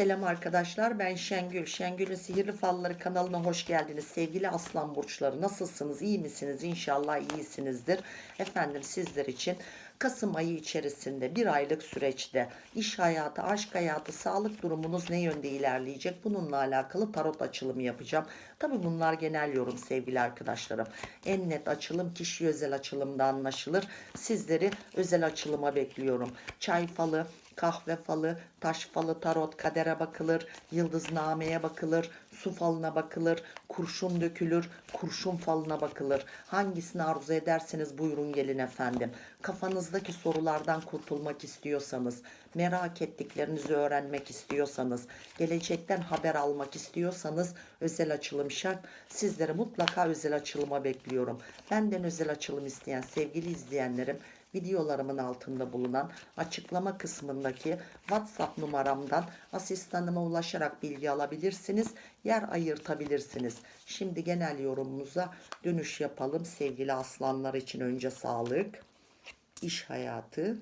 Selam arkadaşlar ben Şengül. Şengül'ün Sihirli Falları kanalına hoş geldiniz. Sevgili aslan burçları nasılsınız? İyi misiniz? İnşallah iyisinizdir. Efendim sizler için Kasım ayı içerisinde bir aylık süreçte iş hayatı, aşk hayatı, sağlık durumunuz ne yönde ilerleyecek? Bununla alakalı tarot açılımı yapacağım. Tabi bunlar genel yorum sevgili arkadaşlarım. En net açılım kişi özel açılımda anlaşılır. Sizleri özel açılıma bekliyorum. Çay falı, kahve falı, taş falı, tarot, kadere bakılır, yıldıznameye bakılır, su falına bakılır, kurşun dökülür, kurşun falına bakılır. Hangisini arzu ederseniz buyurun gelin efendim. Kafanızdaki sorulardan kurtulmak istiyorsanız, merak ettiklerinizi öğrenmek istiyorsanız, gelecekten haber almak istiyorsanız özel açılım şart. Sizleri mutlaka özel açılıma bekliyorum. Benden özel açılım isteyen sevgili izleyenlerim videolarımın altında bulunan açıklama kısmındaki WhatsApp numaramdan asistanıma ulaşarak bilgi alabilirsiniz. Yer ayırtabilirsiniz. Şimdi genel yorumumuza dönüş yapalım. Sevgili aslanlar için önce sağlık, iş hayatı,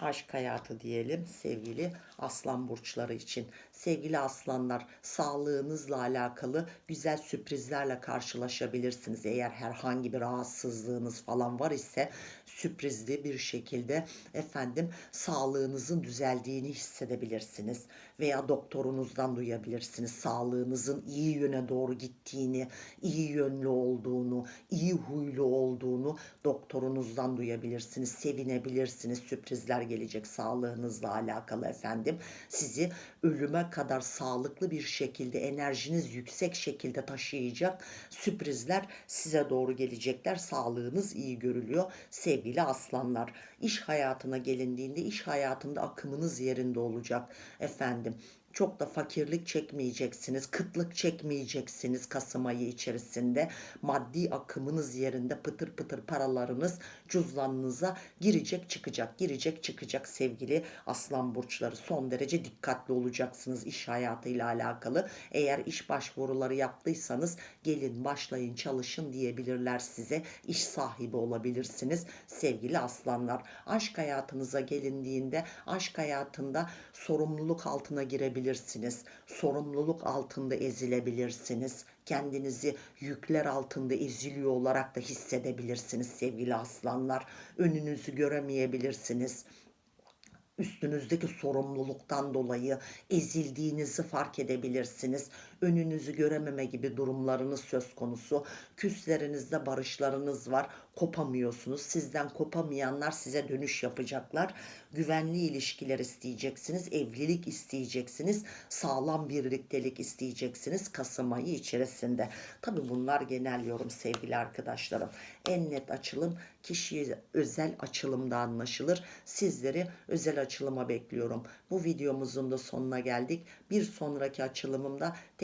aşk hayatı diyelim sevgili aslan burçları için. Sevgili aslanlar sağlığınızla alakalı güzel sürprizlerle karşılaşabilirsiniz. Eğer herhangi bir rahatsızlığınız falan var ise sürprizli bir şekilde efendim sağlığınızın düzeldiğini hissedebilirsiniz. Veya doktorunuzdan duyabilirsiniz. Sağlığınızın iyi yöne doğru gittiğini, iyi yönlü olduğunu, iyi huylu olduğunu doktorunuzdan duyabilirsiniz. Sevinebilirsiniz. Sürprizler gelecek sağlığınızla alakalı efendim. Sizi ölüme kadar sağlıklı bir şekilde enerjiniz yüksek şekilde taşıyacak sürprizler size doğru gelecekler. Sağlığınız iyi görülüyor sevgili aslanlar. İş hayatına gelindiğinde iş hayatında akımınız yerinde olacak efendim çok da fakirlik çekmeyeceksiniz, kıtlık çekmeyeceksiniz Kasım ayı içerisinde. Maddi akımınız yerinde pıtır pıtır paralarınız cüzdanınıza girecek çıkacak, girecek çıkacak sevgili aslan burçları. Son derece dikkatli olacaksınız iş hayatıyla alakalı. Eğer iş başvuruları yaptıysanız gelin başlayın çalışın diyebilirler size. İş sahibi olabilirsiniz sevgili aslanlar. Aşk hayatınıza gelindiğinde aşk hayatında sorumluluk altına girebilirsiniz sorumluluk altında ezilebilirsiniz. Kendinizi yükler altında eziliyor olarak da hissedebilirsiniz sevgili aslanlar. Önünüzü göremeyebilirsiniz üstünüzdeki sorumluluktan dolayı ezildiğinizi fark edebilirsiniz. Önünüzü görememe gibi durumlarınız söz konusu. Küslerinizde barışlarınız var. Kopamıyorsunuz. Sizden kopamayanlar size dönüş yapacaklar. Güvenli ilişkiler isteyeceksiniz. Evlilik isteyeceksiniz. Sağlam birliktelik isteyeceksiniz Kasım ayı içerisinde. Tabi bunlar genel yorum sevgili arkadaşlarım. En net açılım kişiye özel açılımda anlaşılır. Sizleri özel açılıma bekliyorum. Bu videomuzun da sonuna geldik. Bir sonraki açılımımda